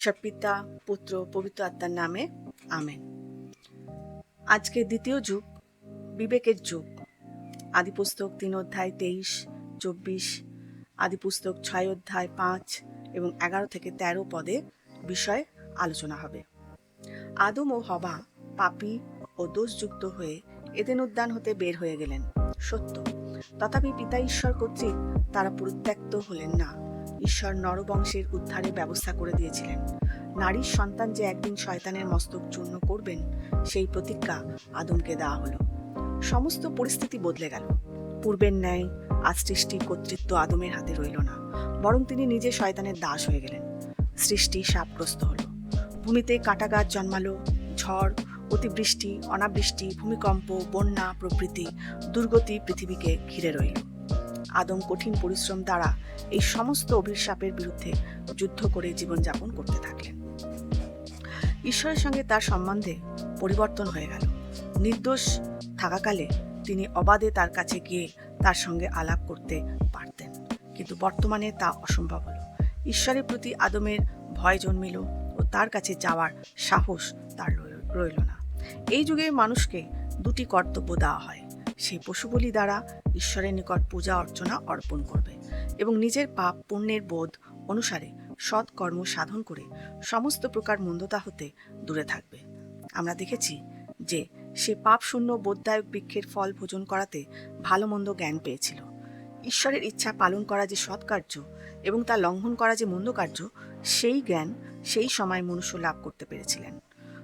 ঈশ্বর পিতা, পুত্র, পবিত্র আত্মার নামে, আমেন। আজকে দ্বিতীয় যুগ, বিবেকের যুগ। আদিপুস্তক তিন অধ্যায় তেইশ, চব্বিশ। আদিপুস্তক ছয় অধ্যায় পাঁচ এবং এগারো থেকে তেরো পদে বিষয় আলোচনা হবে। আদম ও হবা পাপি ও দোষযুক্ত হয়ে এদেন উদ্যান হতে বের হয়ে গেলেন। সত্য। তথাপি পিতা ঈশ্বর কর্তৃক তারা পরিত্যক্ত হলেন না। ঈশ্বর নরবংশের উদ্ধারের ব্যবস্থা করে দিয়েছিলেন। নারীর সন্তান যে একদিন শয়তানের মস্তক চূর্ণ করবেন, সেই প্রতিজ্ঞা আদমকে দেওয়া হলো। সমস্ত পরিস্থিতি বদলে গেল। পূর্বের ন্যায় আজ সৃষ্টির কর্তৃত্ব আদমের হাতে রইল না, বরং তিনি নিজে শয়তানের দাস হয়ে গেলেন। সৃষ্টি শাপগ্রস্ত হল। ভূমিতে কাটা গাছ জন্মালো, ঝড়, অতিবৃষ্টি, অনাবৃষ্টি, ভূমিকম্প, বন্যা প্রভৃতি দুর্গতি পৃথিবীকে ঘিরে রইল। আদম কঠিন পরিশ্রম দ্বারা এই সমস্ত অভিশাপের বিরুদ্ধে যুদ্ধ করে জীবনযাপন করতে থাকলেন। ঈশ্বরের সঙ্গে তার সম্বন্ধে পরিবর্তন হয়ে গেল। নির্দোষ থাকাকালে তিনি অবাধে তার কাছে গিয়ে তার সঙ্গে আলাপ করতে পারতেন। কিন্তু বর্তমানে তা অসম্ভব হলো। ঈশ্বরের প্রতি আদমের ভয় জন্মিল ও তার কাছে যাওয়ার সাহস তার রইল না। এই যুগে মানুষকে দুটি কর্তব্য দেওয়া হয়। সেই পশু বলি দ্বারা ঈশ্বরের নিকট পূজা, অর্চনা, অর্পণ করবে এবং নিজের পাপ পুণ্যের বোধ অনুসারে সৎ কর্ম সাধন করে সমস্ত প্রকার মন্দতা হতে দূরে থাকবে। আমরা দেখেছি যে সে পাপ শূন্য বোধদায়ক বৃক্ষের ফল ভোজন করাতে ভালো মন্দ জ্ঞান পেয়েছিল। ঈশ্বরের ইচ্ছা পালন করা যে সৎ কার্য এবং তা লঙ্ঘন করা যে মন্দ কার্য, সেই জ্ঞান সেই সময় মনুষ্য লাভ করতে পেরেছিলেন।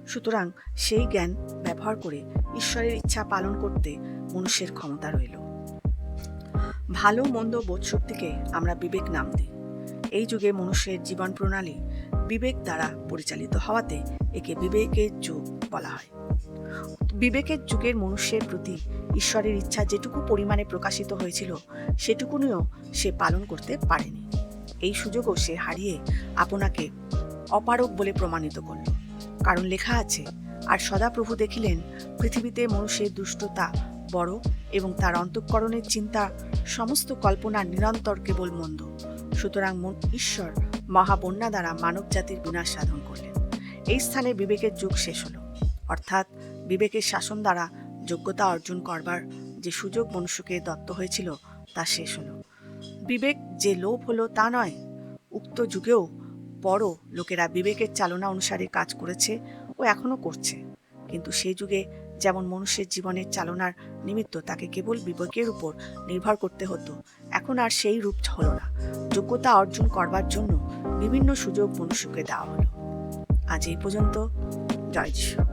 সুতরাং সেই জ্ঞান ব্যবহার করে ঈশ্বরের ইচ্ছা পালন করতে মনুষ্যের ক্ষমতা রইল। ভালো, মন্দ বোধশক্তিকে আমরা বিবেক নাম দিই। এই যুগে মনুষ্যের জীবন প্রণালী বিবেক দ্বারা পরিচালিত হওয়াতে একে বিবেকের যুগ বলা হয়। বিবেকের যুগের মনুষ্যের প্রতি ঈশ্বরের ইচ্ছা যেটুকু পরিমাণে প্রকাশিত হয়েছিল, সেটুকুনিও সে পালন করতে পারেনি। এই সুযোগও সে হারিয়ে আপনাকে অপারক বলে প্রমাণিত করল। কারণ লেখা আছে আর সদাপ্রভু দেখিলেন, পৃথিবীতে মনুষ্যের দুষ্টতা বড় এবং তার অন্তঃকরণের চিন্তা সমস্ত কল্পনা নিরন্তর কেবল মন্দ সুতরাং ঈশ্বর মহাবন্যা দ্বারা মানব জাতির বিনাশ সাধন করলেন। এই স্থানে বিবেকের যুগ শেষ হলো। অর্থাৎ বিবেকের শাসন দ্বারা যোগ্যতা অর্জন করবার যে সুযোগ মনুষ্যকে দত্ত হয়েছিল, তা শেষ হলো। বিবেক যে লোভ হলো তা নয়, উক্ত যুগেও বড় লোকেরা বিবেকের চালনা অনুসারে কাজ করেছে ও এখনও করছে। কিন্তু সেই যুগে যেমন মনুষ্যের জীবনের চালনার নিমিত্ত তাকে কেবল বিবেকের উপর নির্ভর করতে হতো, এখন আর সেই রূপ হলো না। যোগ্যতা অর্জন করবার জন্য বিভিন্ন সুযোগ মনুষ্যকে দেওয়া হলো। আজ এই পর্যন্ত। জয় যিশু।